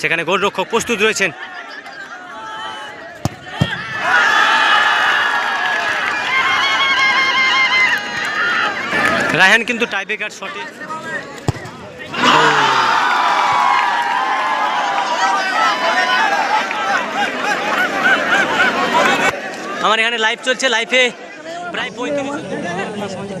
সেখানে গোলরক্ষক প্রস্তুত রয়েছেন। রায়হান কিন্তু টাইব্রেকার শটে আমার এখানে লাইভ চলছে লাইভে প্রায় পঁয়ত্রিশ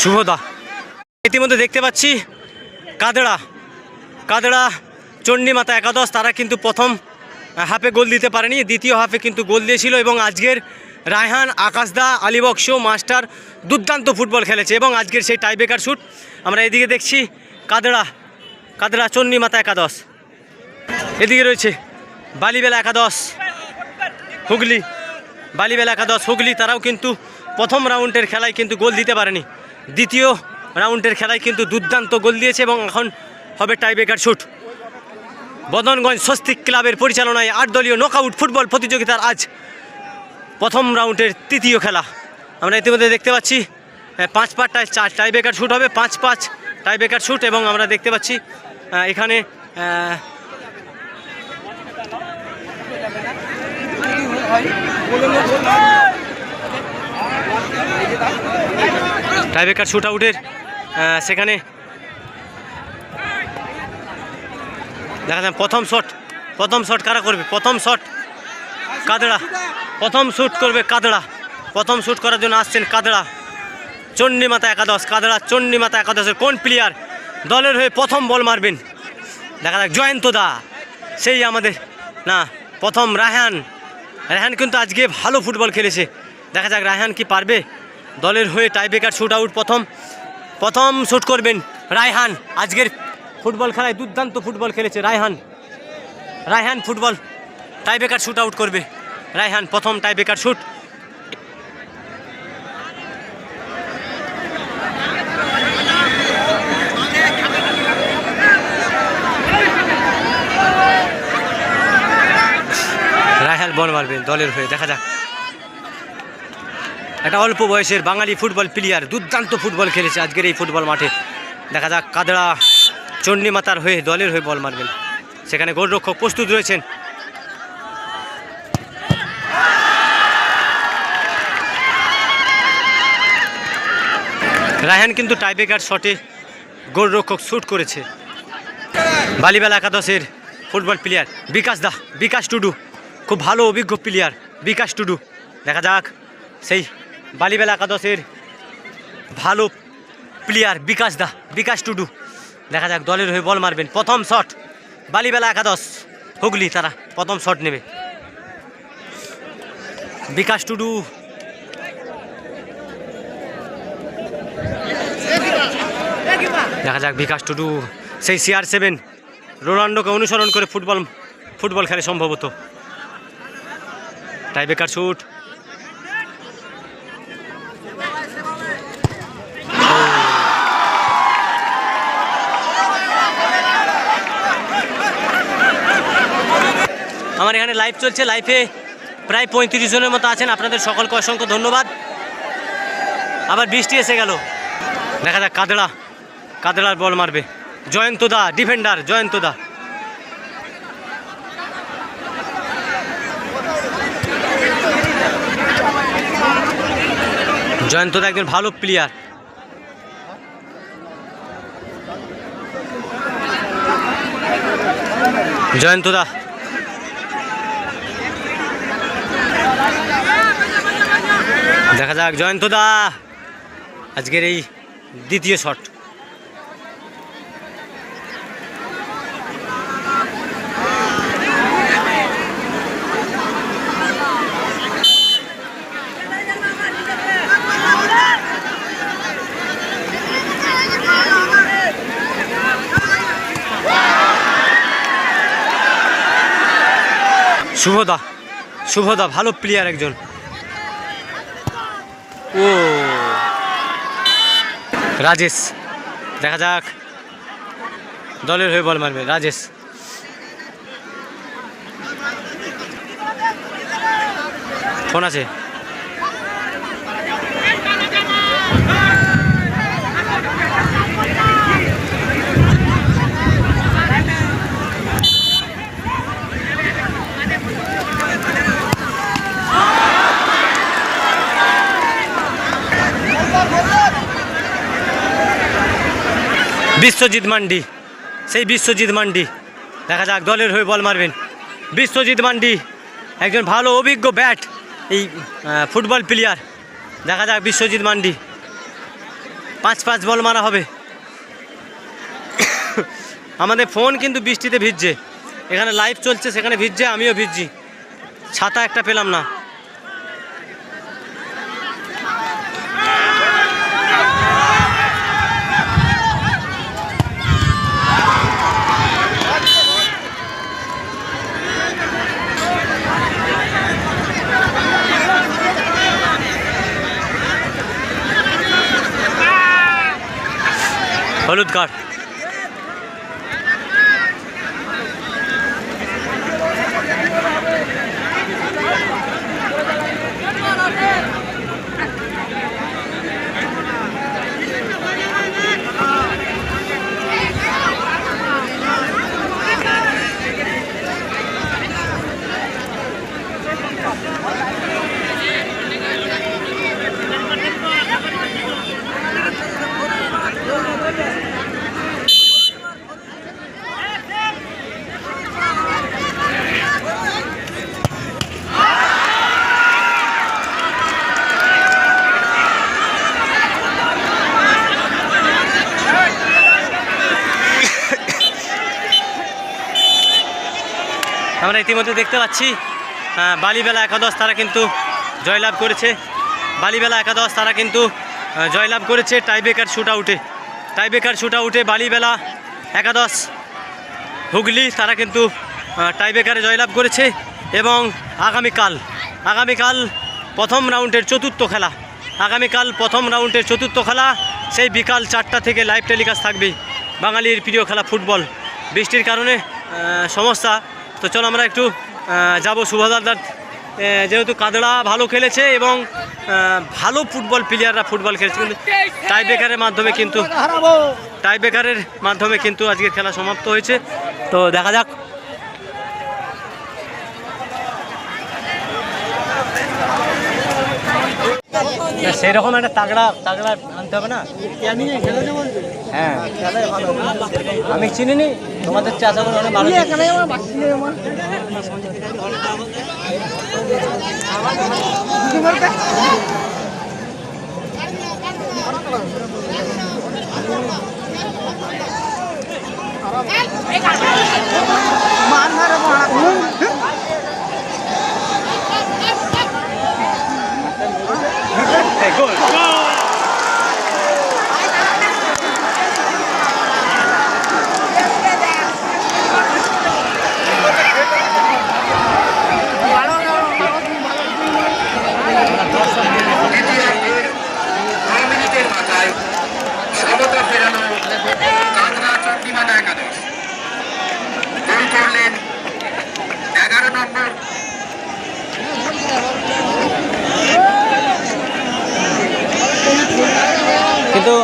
শুভদা। ইতিমধ্যে দেখতে পাচ্ছি কাদড়া। কাদড়া, চণ্ডীমাতা একাদশ, তারা কিন্তু প্রথম হাফে গোল দিতে পারেনি। দ্বিতীয় হাফে কিন্তু গোল দিয়েছিল এবং আজকের রায়হান, আকাশদা আলিবক্স মাস্টার দুর্দান্ত ফুটবল খেলেছে এবং আজকের সেই টাইব্রেকার শ্যুট আমরা এদিকে দেখছি কাদড়া কাদড়া, চণ্ডীমাতা একাদশ। এদিকে রয়েছে বালিবেলা একাদশ, হুগলি। বালিবেলা একাদশ, হুগলি, তারাও কিন্তু প্রথম রাউন্ডের খেলায় কিন্তু গোল দিতে পারেনি। দ্বিতীয় রাউন্ডের খেলায় কিন্তু দুর্দান্ত গোল দিয়েছে এবং এখন হবে টাইব্রেকার শুট। বদনগঞ্জ স্বস্তিক ক্লাবের পরিচালনায় আট দলীয় নকআউট ফুটবল প্রতিযোগিতার আজ প্রথম রাউন্ডের তৃতীয় খেলা। আমরা ইতিমধ্যে দেখতে পাচ্ছি পাঁচ পাঁচটায় চার টাইব্রেকার শুট হবে, পাঁচ পাঁচ টাইব্রেকার শুট এবং আমরা দেখতে পাচ্ছি এখানে টাইব্রেকার শুট আউটের সেখানে দেখা যায় প্রথম শট প্রথম শট কারা করবে? প্রথম শট কাদড়া, প্রথম শ্যুট করবে কাদড়া। প্রথম শ্যুট করার জন্য আসছেন কাদড়া। চণ্ডীমাতা একাদশ, কাদড়া চণ্ডীমাতা একাদশের কোন প্লেয়ার দলের হয়ে প্রথম বল মারবেন? দেখা যাক, জয়ন্ত দা, সেই আমাদের, না, প্রথম রায়হান। রায়হান কিন্তু আজকে ভালো ফুটবল খেলেছে। দেখা যাক, রায়হান কি পারবে? দলের হয়ে টাইব্রেকার শুট আউট প্রথম প্রথম শ্যুট করবেন রায়হান। আজকের ফুটবল খেলায় দুর্দান্ত ফুটবল খেলেছে Raihan. Raihan football tiebreaker shoot out করবে। রায়হান প্রথম টাইব্রেকার শুট রায়হান বল মারবেন দলের হয়ে, দেখা যাক। একটা অল্প বয়সের বাঙালি ফুটবল প্লেয়ার দুর্দান্ত ফুটবল খেলেছে আজকের এই ফুটবল মাঠে। দেখা যাক কাদড়া চণ্ডীমাতার হয়ে দলের হয়ে বল মারবেন। সেখানে গোলরক্ষক প্রস্তুত রয়েছেন। রায়হান কিন্তু টাইব্রেকার শটে গোলরক্ষক শ্যুট করেছে। বালিবেলা একাদশের ফুটবল প্লেয়ার বিকাশ দা, বিকাশ টুডু, খুব ভালো অভিজ্ঞ প্লেয়ার বিকাশ টুডু। দেখা যাক সেই বালিবেলা একাদশের ভালো প্লেয়ার বিকাশ দা, বিকাশ টুডু। দেখা যাক দলের হয়ে বল মারবেন। প্রথম শট বালিবেলা একাদশ। হুগলি তারা প্রথম শট নেবে। বিকাশ টুডু। দেখা যাক বিকাশ টুডু। সেই সিআর সেভেন রোনাল্ডোকে অনুসরণ করে ফুটবল ফুটবল খেলে সম্ভবত। টাইব্রেকার শুট আমার এখানে লাইভ চলছে লাইভে প্রায় পঁয়ত্রিশ জনের মতো আছেন। আপনাদের সকলকে অসংখ্য ধন্যবাদ। আবার বৃষ্টি এসে গেল। দেখা যাক কাদড়া কাদড়ার বল মারবে। জয়ন্ত দা ডিফেন্ডার জয়ন্ত দা জয়ন্ত দা একজন ভালো প্লেয়ার জয়ন্ত দা দেখা যাক জয়ন্ত দা। আজকের এই দ্বিতীয় শট। শুভদা শুভদা ভালো প্লেয়ার একজন। ও। রাজেশ দেখা যাক। দলের হয়ে বল মারবে রাজেশ। ফোন আছে? বিশ্বজিৎ মান্ডি। সেই বিশ্বজিৎ মান্ডি। দেখা যাক, দলের হয়ে বল মারবেন। বিশ্বজিৎ মান্ডি, একজন ভালো, অভিজ্ঞ ব্যাট এই ফুটবল প্লেয়ার দেখা যাক, বিশ্বজিৎ মান্ডি। পাঁচ পাঁচ বল মারা হবে। আমাদের ফোন কিন্তু বৃষ্টিতে ভিজছে। এখানে লাইভ চলছে, সেখানে ভিজছে, আমিও ভিজছি। ছাতা একটা পেলাম না। बलूद कार আমরা ইতিমধ্যে দেখতে পাচ্ছি বালিবেলা একাদশ তারা কিন্তু জয়লাভ করেছে। বালিবেলা একাদশ তারা কিন্তু জয়লাভ করেছে টাইব্রেকার শুট আউটে টাইব্রেকার শুট আউটে বালিবেলা একাদশ, হুগলি তারা কিন্তু টাইব্রেকারে জয়লাভ করেছে এবং আগামীকাল আগামীকাল প্রথম রাউন্ডের চতুর্থ খেলা, আগামীকাল প্রথম রাউন্ডের চতুর্থ খেলা সেই বিকাল চারটা থেকে লাইভ টেলিকাস্ট থাকবে বাঙালির প্রিয় খেলা ফুটবল। বৃষ্টির কারণে সমস্যা তো চলো আমরা একটু যাব সুভাদার যেহেতু কাদড়া ভালো খেলেছে এবং ভালো ফুটবল প্লেয়াররা ফুটবল খেলেছে কিন্তু টাইব্রেকারের মাধ্যমে কিন্তু টাই ব্রেকারের মাধ্যমে কিন্তু আজকে খেলা সমাপ্ত হয়েছে। তো দেখা যাক সেই রকম একটা তাগড়া তাগড়া আনতে হবে না। হ্যাঁ। আমি চিনি নি তোমাদের চাষা করে অনেক ভালো। Okay, cool. Go!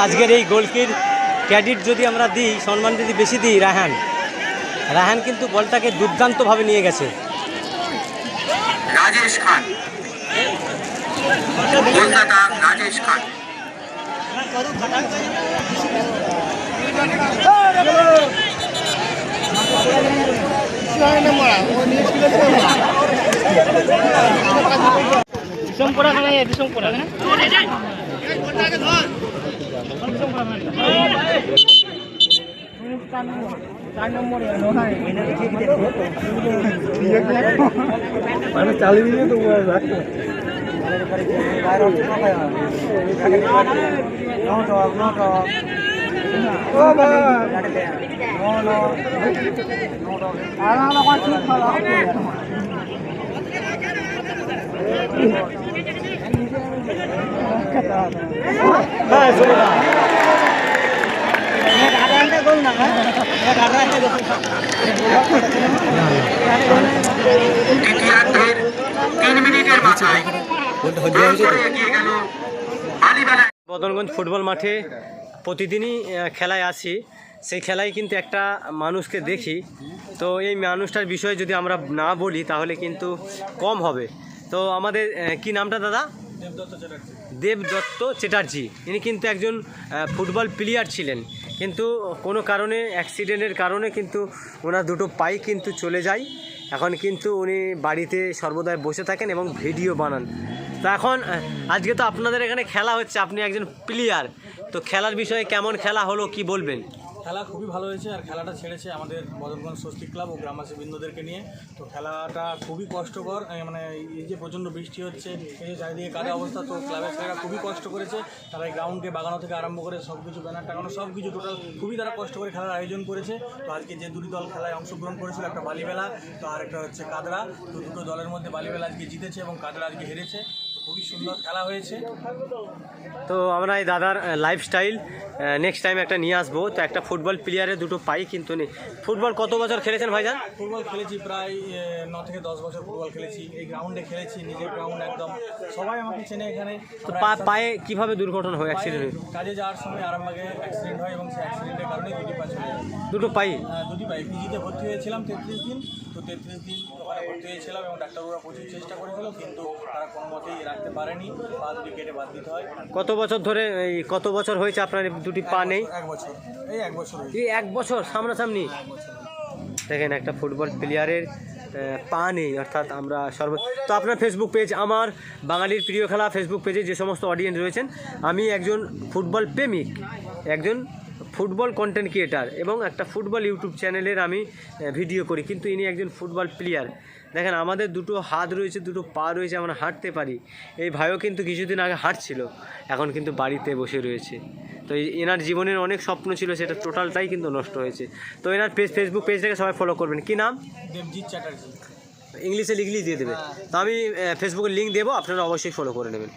আজকের এই গোলকির ক্রেডিট যদি আমরা দিই সম্মান যদি বেশি দিই রাহান রাহান কিন্তু বলটাকে দুর্দান্তভাবে নিয়ে গেছে। রাজেশ খান। কলকাতা রাজেশ খান। দিশম করা খানে দিশম করা না চার নম্বরে মানে চালিয়ে দিলে তো বাবা। বদনগঞ্জ ফুটবল মাঠে প্রতিদিনই খেলায় আসি। সেই খেলায় কিন্তু একটা মানুষকে দেখি। তো এই মানুষটার বিষয়ে যদি আমরা না বলি, তাহলে কিন্তু কম হবে। তো আমাদের কি নামটা দাদা? দেবদত্ত চ্যাটার্জি। ইনি কিন্তু একজন ফুটবল প্লেয়ার ছিলেন। কিন্তু কোনো কারণে অ্যাক্সিডেন্টের কারণে কিন্তু ওনার দুটো পাই কিন্তু চলে যায়। এখন কিন্তু উনি বাড়িতে সর্বদাই বসে থাকেন এবং ভিডিও বানান। তো এখন আজকে তো আপনাদের এখানে খেলা হচ্ছে, আপনি একজন প্লেয়ার তো খেলার বিষয়ে কেমন খেলা হলো, কি বলবেন? খেলা খুবই ভালো হয়েছে আর খেলাটা ছেড়েছে আমাদের বদরগঞ্জ স্বস্তি ক্লাব ও গ্রামবাসী বৃন্দদেরকে নিয়ে। তো খেলাটা খুবই কষ্টকর মানে এই যে প্রচণ্ড বৃষ্টি হচ্ছে, এই যে চারিদিকে কাদা অবস্থা, তো ক্লাবের ছেলেরা খুবই কষ্ট করেছে। তারা এই গ্রাউন্ডকে বাগানো থেকে আরম্ভ করে সব কিছু ব্যানার টাঙানো সব কিছু টোটাল খুবই তারা কষ্ট করে খেলার আয়োজন করেছে। তো আজকে যে দুটি দল খেলায় অংশগ্রহণ করেছিল, একটা বালিবেলা তো আর একটা হচ্ছে কাদরা। তো দুটো দলের মধ্যে বালিবেলা আজকে জিতেছে এবং কাদরা আজকে হেরেছে। খুবই সুন্দর খেলা হয়েছে। তো আমরা এই দাদার লাইফস্টাইল নেক্সট টাইম একটা নিয়ে আসব। তো একটা ফুটবল প্লেয়ারের দুটো পাই কিন্তু নেই ফুটবল কত বছর খেলেছেন ভাইজান? ফুটবল খেলেছি প্রায় ন থেকে দশ বছর ফুটবল খেলেছি। এই গ্রাউন্ডে খেলেছি নিজের গ্রাউন্ড একদম। সবাই আমাকে চেনে এখানে। তো পায়ে কীভাবে দুর্ঘটনা হয় অ্যাক্সিডেন্ট কাজে যাওয়ার সময় আরামবাগে অ্যাক্সিডেন্ট হয় এবং সেই অ্যাক্সিডেন্টের কারণে দুটি পা দুটো পাই? দুটি পাই। পিজিতে ভর্তি হয়েছিলাম তেত্রিশ দিন। তো তেত্রিশ দিন ওখানে ভর্তি হয়েছিলাম এবং ডাক্তারবাবুরা প্রচুর চেষ্টা করেছিল কিন্তু তারা কোনো রাখতে পারেনি পা দুটি কেটে বাদ দিতে হয়। কত বছর ধরে এই কত বছর হয়েছে আপনার এই দুটি পা নেই? এক বছর এই এক বছর হয়েছে। এই এক বছর সামনাসামনি? দেখেন একটা ফুটবল প্লেয়ারের আহ, পা নেই অর্থাৎ আমরা সর্ব তো আপনার ফেসবুক পেজ আমার বাঙালির প্রিয় খেলা ফেসবুক পেজে যে সমস্ত অডিয়েন্স রয়েছেন আমি একজন ফুটবল প্রেমিক একজন ফুটবল কন্টেন্ট ক্রিয়েটার এবং একটা ফুটবল ইউটিউব চ্যানেলের আমি ভিডিও করি। কিন্তু ইনি একজন ফুটবল প্লেয়ার দেখেন আমাদের দুটো হাত রয়েছে দুটো পা রয়েছে আমরা হাঁটতে পারি। এই ভাইও কিন্তু কিছুদিন আগে হাঁটছিল এখন কিন্তু বাড়িতে বসে রয়েছে। তো এনার জীবনের অনেক স্বপ্ন ছিল সেটা টোটালটাই কিন্তু নষ্ট হয়েছে। তো এনার পেজ ফেসবুক পেজটাকে সবাই ফলো করবেন। কি নাম? দেবজিৎ চ্যাটার্জি। ইংলিশে লিখলেই দিয়ে দেবে। তো আমি ফেসবুকের লিঙ্ক দেবো আপনারা অবশ্যই ফলো করে নেবেন।